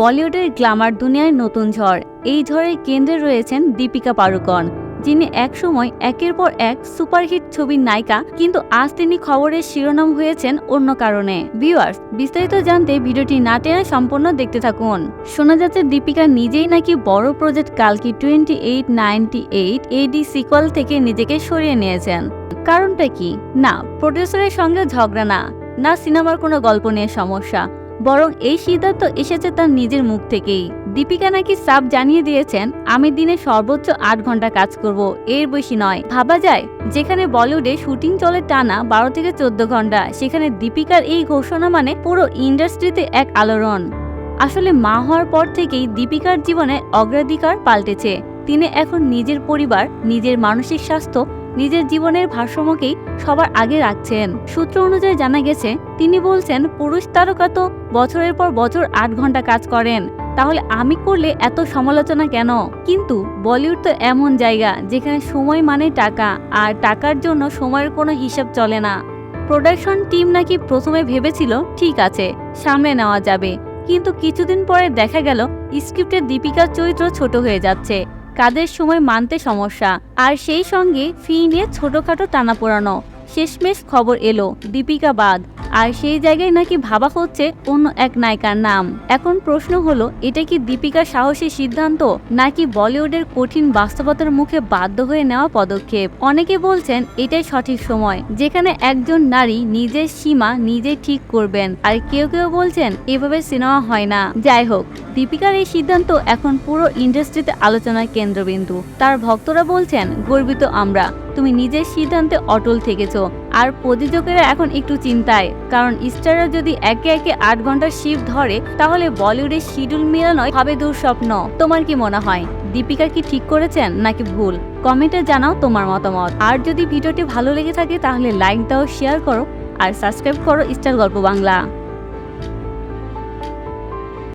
বলিউডের গ্ল্যামার দুনিয়ায় নতুন ঝড়। এই ঝড়ের কেন্দ্রে রয়েছেন দীপিকা পাড়ুকন, যিনি একসময় একের পর এক সুপারহিট ছবির নায়িকা, কিন্তু আজ তিনি খবরের শিরোনাম হয়েছেন অন্য কারণে। ভিউয়ার্স, বিস্তারিত জানতে ভিডিওটি না টেনে সম্পূর্ণ দেখতে থাকুন। শোনা যাচ্ছে দীপিকা নিজেই নাকি বড় project কালকি twenty eight, ninety eight AD sequel থেকে নিজেকে সরিয়ে নিয়েছেন। কারণটা কি? না প্রডিউসারের সঙ্গে ঝগড়া না। না সিনেমার কোনো গল্প নিয়ে সমস্যা। বরং এই সিদ্ধান্ত এসেছে তার নিজের মুখ থেকেই। দীপিকা নাকি সাব জানিয়ে দিয়েছেন, আমি দিনে সর্বোচ্চ আট ঘণ্টা কাজ করব, এর বেশি নয়। ভাবা যায়, যেখানে বলিউডে শুটিং চলে টানা বারো থেকে চোদ্দ ঘণ্টা, সেখানে দীপিকার এই ঘোষণা মানে পুরো ইন্ডাস্ট্রিতে এক আলোড়ন। আসলে মা হওয়ার পর থেকেই দীপিকার জীবনে অগ্রাধিকার পাল্টেছে। তিনি এখন নিজের পরিবার, নিজের মানসিক স্বাস্থ্য নিজের জীবনের ভারসাম্যকেই সবার আগে রাখছেন। সূত্র অনুযায়ী জানা গেছে, তিনি বলছেন, পুরুষ তারকা তো বছরের পর বছর আট ঘণ্টা কাজ করেন। তাহলে আমি করলে এত সমালোচনা কেন? কিন্তু বলিউড তো এমন জায়গা, যেখানে সময় মানে টাকা, আর টাকার জন্য সময়ের কোনো হিসাব চলে না। প্রোডাকশন টিম নাকি প্রথমে ভেবেছিল, ঠিক আছে সামনে নেওয়া যাবে। কিন্তু কিছুদিন পরে দেখা গেল স্ক্রিপ্টের দীপিকার চরিত্র ছোট হয়ে যাচ্ছে। কাদের সময় মানতে সমস্যা। আর সেই সঙ্গে ফি নিয়ে ছোটখাটো টানা পোড়ানো শেষমেশ খবর এলো, দীপিকা বাদ। আর সেই জায়গায় নাকি ভাবা হচ্ছে অন্য এক নায়িকার নাম। এখন প্রশ্ন হলো, এটা কি দীপিকার সাহসী সিদ্ধান্ত, নাকি বলিউডের কঠিন বাস্তবতার মুখে বাধ্য হয়ে নেওয়া পদক্ষেপ? অনেকে বলছেন, এটাই সঠিক সময়, যেখানে একজন নারী নিজের সীমা নিজে ঠিক করবেন, আর কেউ কেউ বলছেন, এভাবে সিনেমা হয় না। যাই হোক, দীপিকার এই সিদ্ধান্ত এখন পুরো ইন্ডাস্ট্রিতে আলোচনার কেন্দ্রবিন্দু। তার ভক্তরা বলছেন, গর্বিত আমরা, তুমি নিজের সিদ্ধান্তে অটল থেকেছো। আর প্রযোজকেরা এখন একটু চিন্তায়, কারণ স্টাররা যদি একে একে আট ঘণ্টার শিফট ধরে, তাহলে বলিউডের শিডিউল মেলানোই হবে দুঃস্বপ্ন। তোমার কি মনে হয়? দীপিকা কি ঠিক করেছেন নাকি ভুল? কমেন্টে জানাও তোমার মতামত। আর যদি ভিডিওটি ভালো লেগে থাকে, তাহলে লাইক দাও শেয়ার করো, আর সাবস্ক্রাইব করো স্টার গল্প বাংলা।